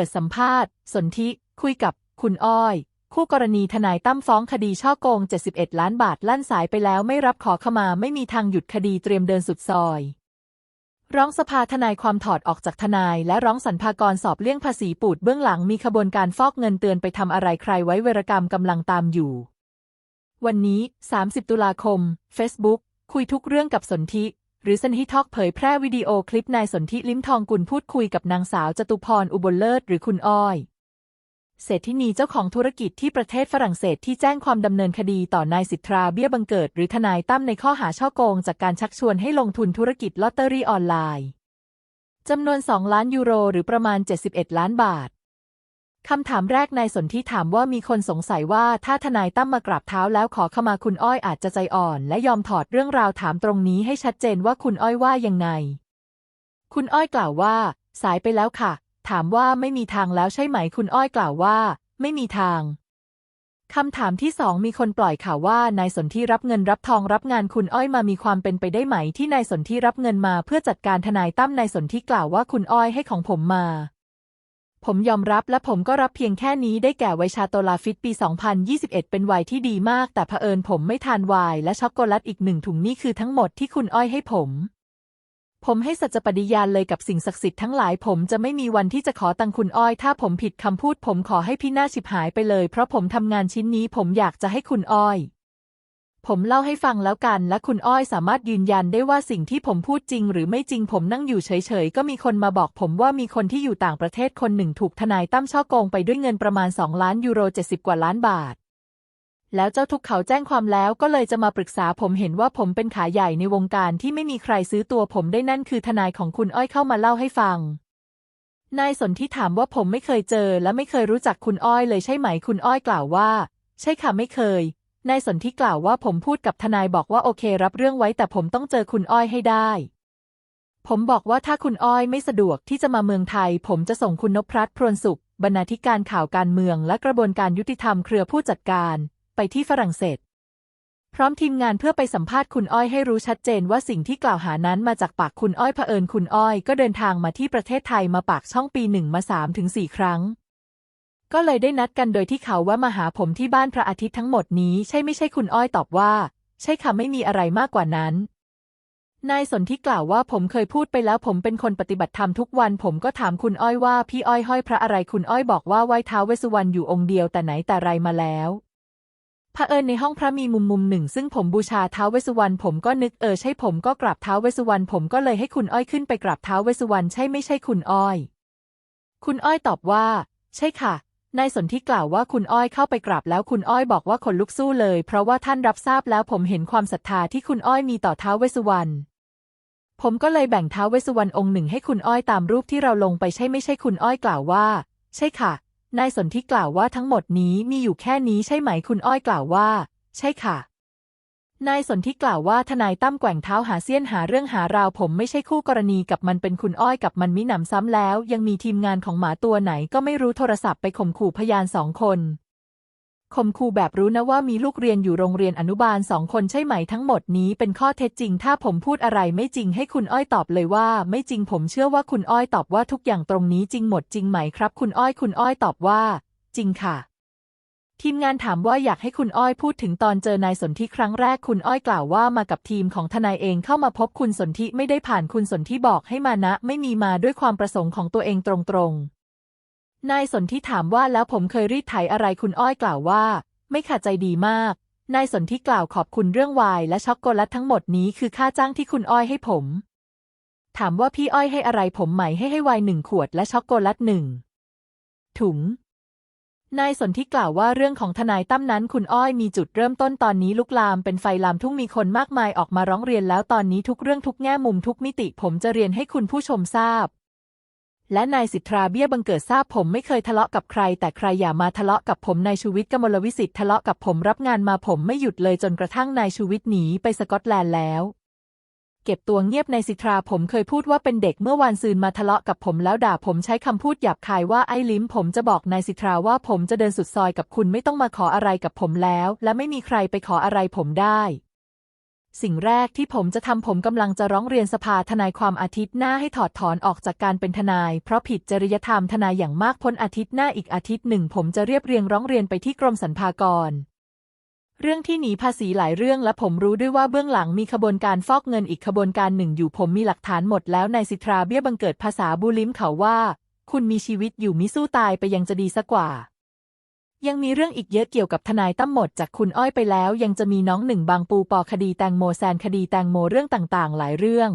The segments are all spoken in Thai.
ปิดสัมภาษณ์ สนธิคุยกับ คุณอ้อย คู่กรณีทนายตั้มฟ้องคดีช่อโกง 71 ล้านบาทลั่นสายไปแล้วไม่รับขอขมาไม่มีทางหยุดคดีเตรียมเดินสุดซอยร้องสภาทนายความถอดออกจากทนายและร้องสรรพากรสอบเลี่ยงภาษีปูดเบื้องหลังมีขบวนการฟอกเงินเตือนไปทำอะไรใครไว้เวรกรรมกำลังตามอยู่ วันนี้ 30 ตุลาคม Facebook คุยทุกเรื่องกับสนธิ หรือสนธิทอกเผยแพร่วิดีโอคลิปนายสนธิลิ้มทองกุลพูดคุยกับนางสาวจตุพรอุบลเลิศหรือคุณอ้อยเศรษฐินีเจ้าของธุรกิจที่ประเทศฝรั่งเศสที่แจ้งความดำเนินคดีต่อนายสิทธาเบี้ยบังเกิด หรือทนายตั้มในข้อหาช่อโกง จากการชักชวนให้ลงทุนธุรกิจลอตเตอรี่ออนไลน์จำนวน 2 ล้านยูโร หรือประมาณ 71 ล้านบาท คำถามแรกนายสนธิถามว่ามีคนสงสัยว่าถ้าทนายตั้มมากราบเท้าแล้วขอขมาคุณอ้อยอาจจะใจอ่อน และยอมถอดเรื่องราวถามตรงนี้ให้ชัดเจนว่าคุณอ้อยว่ายังไง คุณอ้อยกล่าวว่า สายไปแล้วค่ะ ถามว่าไม่มีทางแล้วใช่ไหมคุณอ้อยกล่าวว่า ไม่มีทางคำถามที่สองมีคนปล่อยข่าวว่านายสนธิรับเงินรับทองรับงานคุณอ้อยมามีความเป็นไปได้ไหมที่นายสนธิรับเงินมาเพื่อจัดการทนายตั้มนายสนธิกล่าวว่าคุณอ้อยให้ของผมมา ผมยอมรับและผมก็รับเพียงแค่นี้ได้แก่ไวชาโตลาฟิตปี 2021 เป็นไวน์ที่ดีมาก แต่เผอิญผมไม่ทานไวน์และช็อกโกแลตอีกหนึ่งถุงนี่คือทั้งหมดที่คุณอ้อยให้ผม ผมให้สัจจปฏิญาณเลยกับสิ่งศักดิ์สิทธิ์ทั้งหลาย ผมจะไม่มีวันที่จะขอตังคุณอ้อย ถ้าผมผิดคำพูด ผมขอให้พี่หน้าฉิบหายไปเลย เพราะผมทำงานชิ้นนี้ ผมอยากจะให้คุณอ้อย ผมเล่าให้ฟังแล้วกัน และคุณอ้อยสามารถยืนยันได้ว่าสิ่งที่ผมพูดจริง หรือไม่จริงผมนั่งอยู่เฉยๆ ก็มีคนมาบอกผมว่ามีคนที่อยู่ต่างประเทศคนหนึ่งถูกทนายตั้มช่อโกงไปด้วยเงินประมาณ 2 ล้านยูโร 70 กว่าล้านบาท แล้วเจ้าทุกเขาแจ้งความแล้วก็เลยจะมาปรึกษาผมเห็นว่าผมเป็นขาใหญ่ในวงการที่ไม่มีใครซื้อตัวผมได้นั่นคือทนายของคุณอ้อยเข้ามาเล่าให้ฟังนายสนที่ถามว่าผมไม่เคยเจอและไม่เคยรู้จักคุณอ้อยเลยใช่ไหมคุณอ้อยกล่าวว่า ใช่ค่ะไม่เคย นายสนที่กล่าวว่าผมพูดกับทนายบอกว่าโอเครับเรื่องไว้แต่ผมต้องเจอคุณอ้อยให้ได้ ผมบอกว่าถ้าคุณอ้อยไม่สะดวกที่จะมาเมืองไทย ผมจะส่งคุณนพรัตน์พรวนสุข บรรณาธิการข่าวการเมือง และกระบวนการยุติธรรมเครือผู้จัดการ ไปที่ฝรั่งเศส พร้อมทีมงานเพื่อไปสัมภาษณ์คุณอ้อยให้รู้ชัดเจนว่าสิ่งที่กล่าวหานั้นมาจากปากคุณอ้อยเผอิญคุณอ้อย ก็เดินทางมาที่ประเทศไทยมาปากช่องปีหนึ่งมาสามถึงสี่ครั้ง ก็เลยได้นัดกันโดยที่เขาว่ามาหาผมที่บ้านพระอาทิตย์ทั้งหมดนี้ใช่ไม่ใช่คุณอ้อยตอบว่า ใช่ค่ะไม่มีอะไรมากกว่านั้น นายสนที่กล่าวว่าผมเคยพูดไปแล้วผมเป็นคนปฏิบัติธรรมทุกวัน ผมก็ถามคุณอ้อยว่าพี่อ้อยห้อยพระอะไรคุณอ้อยบอกว่าไหว้ท้าวเวสสุวรรณอยู่องค์เดียวแต่ไหนแต่ไรมาแล้วเผอิญในห้องพระมีมุมมุมหนึ่ง ซึ่งผมบูชาท้าวเวสสุวรรณผมก็นึกเออใช่ผมก็กราบท้าวเวสสุวรรณผมก็เลยให้คุณอ้อยขึ้นไปกราบท้าวเวสสุวรรณใช่ไม่ใช่คุณอ้อย คุณอ้อยตอบว่า ใช่ค่ะ นายสนที่กล่าวว่าคุณอ้อยเข้าไปกราบแล้วคุณอ้อยบอกว่าคนลุกสู้เลย เพราะว่าท่านรับทราบแล้วผมเห็นความศรัทธาที่คุณอ้อยมีต่อท้าวเวสสุวรรณผมก็เลยแบ่งท้าวเวสสุวรรณองค์หนึ่งให้คุณอ้อยตามรูปที่เราลงไปใช่ไม่ใช่คุณอ้อยกล่าวว่า ใช่ค่ะ นายสนที่กล่าวว่าทั้งหมดนี้มีอยู่แค่นี้ใช่ไหมคุณอ้อยกล่าวว่า ใช่ค่ะ นายสนที่กล่าวว่าทนายตั้มแกว่งเท้าหาเสี้ยนหาเรื่องหาราวผมไม่ใช่คู่กรณีกับมันเป็นคุณอ้อยกับมันมิหนำซ้ำแล้ว ยังมีทีมงานของหมาตัวไหนก็ไม่รู้โทรศัพท์ไปข่มขู่พยานสองคนข่มขู่แบบรู้นะว่ามีลูกเรียนอยู่โรงเรียนอนุบาลสองคนใช่ไหมทั้งหมดนี้เป็นข้อเท็จจริง ถ้าผมพูดอะไรไม่จริงให้คุณอ้อยตอบเลยว่า ไม่จริงผมเชื่อว่าคุณอ้อยตอบว่าทุกอย่างตรงนี้จริงหมดจริงไหมครับ คุณอ้อยคุณอ้อยตอบว่า จริงค่ะ ทีมงานถามว่าอยากให้คุณอ้อยพูดถึงตอนเจอนายสนธิครั้งแรกคุณอ้อยกล่าวว่ามากับทีมของทนายเองเข้ามาพบคุณสนธิไม่ได้ผ่านคุณสนธิบอกให้มานะ ไม่มีมาด้วยความประสงค์ของตัวเองตรงๆ นายสนธิถามว่าแล้วผมเคยรีดไถอะไรคุณอ้อยกล่าวว่า ไม่ขาดใจดีมาก นายสนธิกล่าวขอบคุณเรื่องวายและช็อกโกแลตทั้งหมดนี้คือค่าจ้างที่คุณอ้อยให้ผม ถามว่าพี่อ้อยให้อะไรผมไหมให้ให้วายหนึ่งขวดและช็อกโกแลตหนึ่งถุง นายสนธิกล่าวว่าเรื่องของทนายตั้มนั้นคุณอ้อยมีจุดเริ่มต้นตอนนี้ลุกลามเป็นไฟลามทุ่งมีคนมากมายออกมาร้องเรียนแล้วตอนนี้ทุกเรื่องทุกแง่มุมทุกมิติผมจะเรียนให้คุณผู้ชมทราบ และนายสิทธาเบี้ยบังเกิดทราบผมไม่เคยทะเลาะกับใคร แต่ใครอย่ามาทะเลาะกับผมนายชูวิทย์กมลวิสิทธิ์ทะเลาะกับผมรับงานมาผมไม่หยุดเลยจนกระทั่งนายชูวิทย์หนีไปสกอตแลนด์แล้ว เก็บตัวเงียบในสิทธาผมเคยพูดว่าเป็นเด็กเมื่อวานซืนมาทะเลาะกับผมแล้วด่าผมใช้คำพูดหยาบคายว่าไอ้ลิ้มผมจะบอกนายสิทธาว่าผมจะเดินสุดซอยกับคุณไม่ต้องมาขออะไรกับผมแล้ว และไม่มีใครไปขออะไรผมได้ สิ่งแรกที่ผมจะทำผมกำลังจะร้องเรียนสภาทนายความอาทิตย์หน้าให้ถอดถอนออกจากการเป็นทนาย เพราะผิดจริยธรรมทนายอย่างมากพ้นอาทิตย์หน้าอีกอาทิตย์หนึ่ง ผมจะเรียบเรียงร้องเรียนไปที่กรมสรรพากร เรื่องที่หนีภาษีหลายเรื่องและผมรู้ด้วยว่าเบื้องหลังมีขบวนการฟอกเงินอีกขบวนการหนึ่งอยู่ผมมีหลักฐานหมดแล้วในสิทราเบี้ยบังเกิดภาษาบูลิมเขาว่า คุณมีชีวิตอยู่มิสู้ตายไปยังจะดีสักกว่า ยังมีเรื่องอีกเยอะเกี่ยวกับทนายตั้มหมดจากคุณอ้อยไปแล้ว ยังจะมีน้องหนึ่งบางปูปอคดีแตงโมแซนคดีแตงโมเรื่องต่างๆ หลายเรื่อง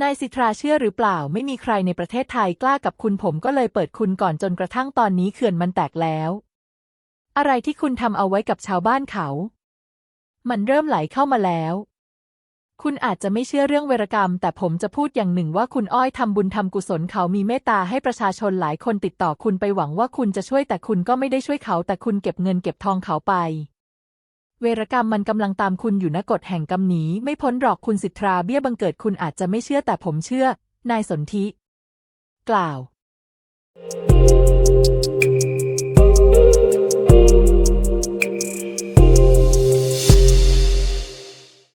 นายสิทราเชื่อหรือเปล่าไม่มีใครในประเทศไทยกล้ากับคุณผมก็เลยเปิดคุณก่อนจนกระทั่งตอนนี้เขื่อนมันแตกแล้ว อะไรที่คุณทำเอาไว้กับชาวบ้านเขา มันเริ่มไหลเข้ามาแล้ว คุณอาจจะไม่เชื่อเรื่องเวรกรรม แต่ผมจะพูดอย่างหนึ่งว่าคุณอ้อยทำบุญทำกุศลเขามีเมตตาให้ประชาชนหลายคนติดต่อคุณไปหวังว่าคุณจะช่วยแต่คุณก็ไม่ได้ช่วยเขา แต่คุณเก็บเงินเก็บทองเขาไป เวรกรรมมันกำลังตามคุณอยู่นะกฎแห่งกรรมนี้ไม่พ้นหรอกคุณสิทธาเบี้ยบังเกิดคุณอาจจะไม่เชื่อแต่ผมเชื่อ นายสนธิกล่าว